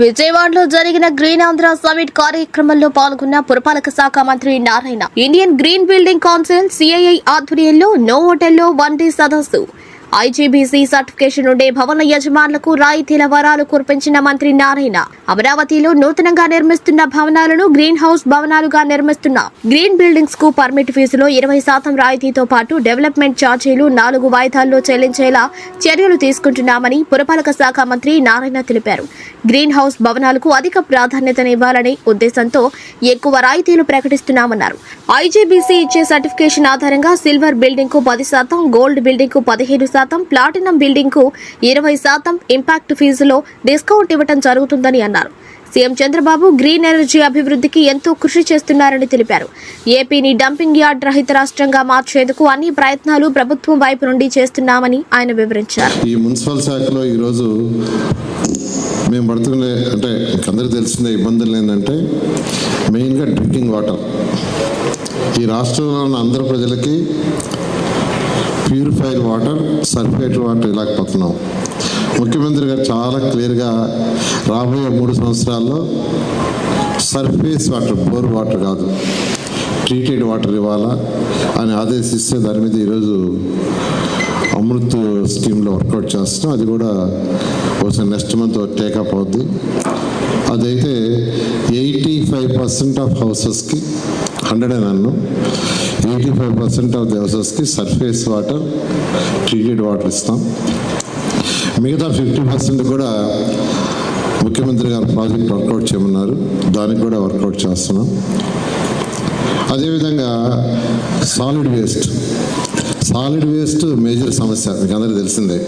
విజయవాడలో జరిగిన green Andhra summit కార్యక్రమంలో పాల్గొన్న పురపాలక శాఖ మంత్రి Narayana. Indian Green Building Council CII ఆధ్వర్యంలో నో హోటల్లో వన్ డే సదస్సు. ఐజీబీసీ సర్టిఫికేషన్ ఉండే భవన యజమానులకు రాయితీల వరాలు కురిపించిన మంత్రి నారాయణ. అమరావతిలో నూతనంగా నిర్మిస్తున్న భవనాలను గ్రీన్ హౌస్ భవనాలుగా నిర్మిస్తున్న గ్రీన్ బిల్డింగ్స్కు పర్మిట్ ఫీజులో ఇరవై శాతం రాయితీతో పాటు డెవలప్మెంట్ ఛార్జీలు నాలుగు వాయిదాల్లో చెల్లించేలా చర్యలు తీసుకుంటున్నామని పురపాలక శాఖ మంత్రి నారాయణ తెలిపారు. గ్రీన్ హౌస్ భవనాలకు అధిక ప్రాధాన్యతనివ్వాలనే ఉద్దేశంతో ఎక్కువ రాయితీలు ప్రకటిస్తున్నామన్నారు. ఐజీబీసీ ఇచ్చే సర్టిఫికేషన్ ఆధారంగా సిల్వర్ బిల్డింగ్కు పది శాతం గోల్డ్ బిల్డింగ్కు పదిహేను శాతం ప్లాటినం బిల్డింగ్కు ఇరవై శాతం ఇంపాక్ట్ ఫీజులో డిస్కౌంట్ ఇవ్వడం జరుగుతుందని అన్నారు. సీఎం చంద్రబాబు గ్రీన్ ఎనర్జీ అభివృద్ధికి ఎంతో కృషి చేస్తున్నారని తెలిపారు. ఏపీని డంపింగ్ యార్డ్ రహిత రాష్ట్రంగా మార్చేందుకు అన్ని ప్రయత్నాలు ప్రభుత్వం వైపు నుండి చేస్తున్నామని ఆయన వివరించారు. ఈ మున్సిపల్ శాఖలో ఈరోజు మేము పడుతున్న అంటే అందరూ అందరికీ తెలిసిన ఇబ్బందులు ఏంటంటే మెయిన్గా డ్రింకింగ్ వాటర్. ఈ రాష్ట్రంలో ఉన్న అందరు ప్రజలకి ప్యూరిఫైడ్ వాటర్ సల్ఫేట్ వాటర్ ఇలాకపోతున్నాం ముఖ్యమంత్రి గారు చాలా క్లియర్గా రాబోయే మూడు సంవత్సరాల్లో సర్ఫేస్ వాటర్ బోర్ వాటర్ కాదు ట్రీటెడ్ వాటర్ ఇవ్వాలా అని ఆదేశిస్తే దాని మీద ఈరోజు అమృత్ స్కీమ్లో వర్కౌట్ చేస్తున్నాం. అది కూడా ఒకసారి నెక్స్ట్ మంత్ టేకప్ అవుద్ది. అదైతే ఎయిటీ ఫైవ్ పర్సెంట్ ఆఫ్ హౌసెస్కి హండ్రెడ్ అని అన్ను. Eighty five percent of the హౌసెస్కి surface water treated water ఇస్తాం. మిగతా ఫిఫ్టీ పర్సెంట్ కూడా ముఖ్యమంత్రి గారు ప్రాజెక్ట్ వర్కౌట్ చేయమన్నారు. దానికి కూడా వర్కౌట్ చేస్తున్నాం. అదేవిధంగా solid waste. Solid waste major సమస్య మీకు అందరికీ తెలిసిందే.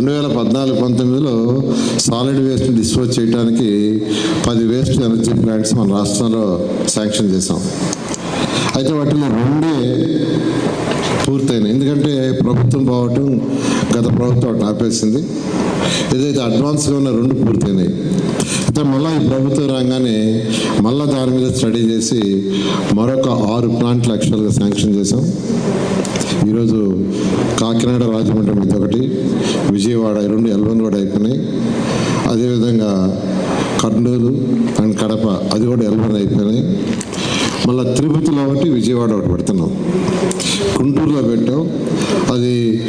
రెండు వేల పద్నాలుగు పంతొమ్మిదిలో సాలిడ్ వేస్ట్ని డిస్పోజ్ చేయడానికి పది వేస్ట్ ఎనర్జీ ప్లాంట్స్ మన రాష్ట్రంలో శాంక్షన్ చేశాం. అయితే వాటిలో రెండే పూర్తయినాయి. ఎందుకంటే ప్రభుత్వం పోవటం గత ప్రభుత్వం ఆపేసింది. ఏదైతే అడ్వాన్స్గా ఉన్న రెండు పూర్తయినాయి. అయితే మళ్ళీ ఈ ప్రభుత్వం రాగానే మళ్ళీ దాని మీద స్టడీ చేసి మరొక ఆరు ప్లాంట్లు యాక్చువల్గా శాంక్షన్ చేశాం. ఈరోజు కాకినాడ రాజమండ్రి మీద ఒకటి విజయవాడ రెండు ఎల్వన్ కూడా అయిపోయినాయి. అదేవిధంగా కర్నూలు అండ్ కడప అది కూడా ఎల్వన్ అయిపోయినాయి. మళ్ళీ తిరుపతిలో ఒకటి విజయవాడ ఒకటి పెడుతున్నాం. గుంటూరులో పెట్టాం. అది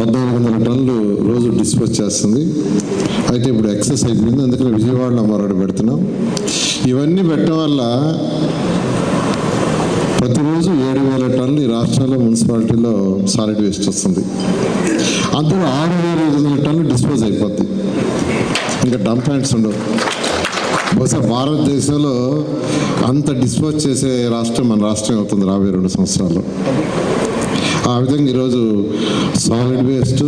పద్నాలుగు వందల టన్నులు రోజు డిస్పోజ్ చేస్తుంది. అయితే ఇప్పుడు ఎక్సెస్ అయిపోయింది అందుకని విజయవాడలో మరొకటి పెడుతున్నాం. ఇవన్నీ పెట్టడం వల్ల ప్రతిరోజు ఏడు వేల టన్నులు ఈ రాష్ట్రాల్లో మున్సిపాలిటీలో సాలిడ్ వేస్ట్ వస్తుంది. అందులో ఆరు వేల ఐదు వందల టన్నులు డిస్పోజ్ అయిపోద్ది ఇంకా డంప్ ప్యాంట్స్ ఉండవు. బహుశా భారతదేశంలో అంత డిస్పోజ్ చేసే రాష్ట్రం మన రాష్ట్రం అవుతుంది రాబోయే రెండు సంవత్సరాల్లో. ఆ విధంగా ఈరోజు సాలిడ్ వేస్ట్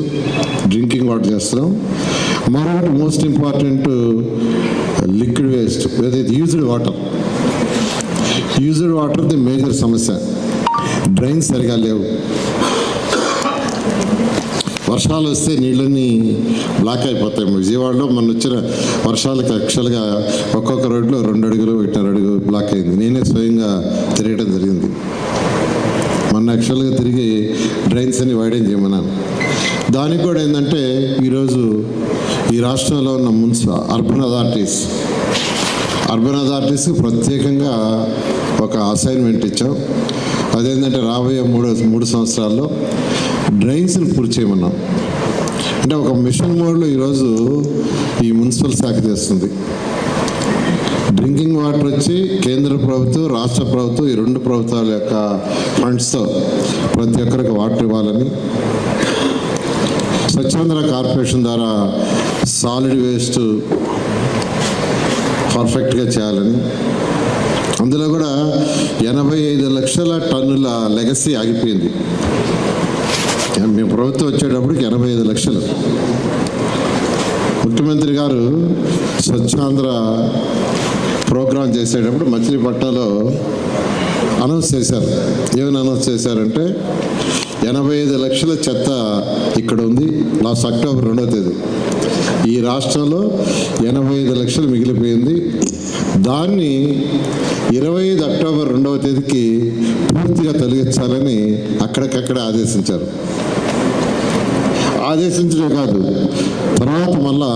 డ్రింకింగ్ వాటర్ చేస్తున్నాం. మరొకటి మోస్ట్ ఇంపార్టెంట్ లిక్విడ్ వేస్ట్ ఏదైతే used water. Used water the major సమస్య. డ్రైన్ సరిగా లేవు. వర్షాలు వస్తే నీళ్ళన్నీ బ్లాక్ అయిపోతాయి. విజయవాడలో మొన్న వచ్చిన వర్షాలకు యాక్చువల్గా ఒక్కొక్క రోడ్లో రెండు అడుగులు ఒకటిన్నర అడుగు బ్లాక్ అయింది. నేనే స్వయంగా తిరగడం జరిగింది. మొన్న యాక్చువల్గా తిరిగి డ్రైన్స్ అని వైడెన్ చేయమన్నాను. దానికి కూడా ఏంటంటే ఈరోజు ఈ రాష్ట్రంలో ఉన్న మున్సిపల్ అర్బన్ అథారిటీస్ అర్బన్ అథారిటీస్కి ప్రత్యేకంగా ఒక అసైన్మెంట్ ఇచ్చాం. అదేంటంటే రాబోయే మూడు మూడు సంవత్సరాల్లో డ్రైన్స్ని పూర్తి చేయమన్నాం. అంటే ఒక మిషన్ మోడ్లో ఈరోజు ఈ మున్సిపల్ శాఖ చేస్తుంది. డ్రింకింగ్ వాటర్ వచ్చి కేంద్ర ప్రభుత్వం రాష్ట్ర ప్రభుత్వం ఈ రెండు ప్రభుత్వాల యొక్క ఫండ్స్తో ప్రతి ఒక్కరికి వాటర్ ఇవ్వాలని స్వచ్ఛాంధ్ర కార్పొరేషన్ ద్వారా సాలిడ్ వేస్ట్ పర్ఫెక్ట్గా చేయాలని అందులో కూడా ఎనభై ఐదు లక్షల టన్నుల లెగసీ ఆగిపోయింది. మేము ప్రభుత్వం వచ్చేటప్పటికి ఎనభై ఐదు లక్షలు. ముఖ్యమంత్రి గారు స్వచ్ఛాంధ్ర ప్రోగ్రాం చేసేటప్పుడు మచిలీపట్నంలో అనౌన్స్ చేశారు. ఏమని అనౌన్స్ చేశారంటే ఎనభై ఐదు లక్షల చెత్త ఇక్కడ ఉంది లాస్ట్ అక్టోబర్ రెండవ తేదీ. ఈ రాష్ట్రంలో ఎనభై ఐదు లక్షలు మిగిలిపోయింది. దాన్ని ఇరవై ఐదు అక్టోబర్ రెండవ తేదీకి పూర్తిగా తొలగించాలని అక్కడికక్కడ ఆదేశించారు. ఆదేశించడం కాదు తర్వాత మళ్ళా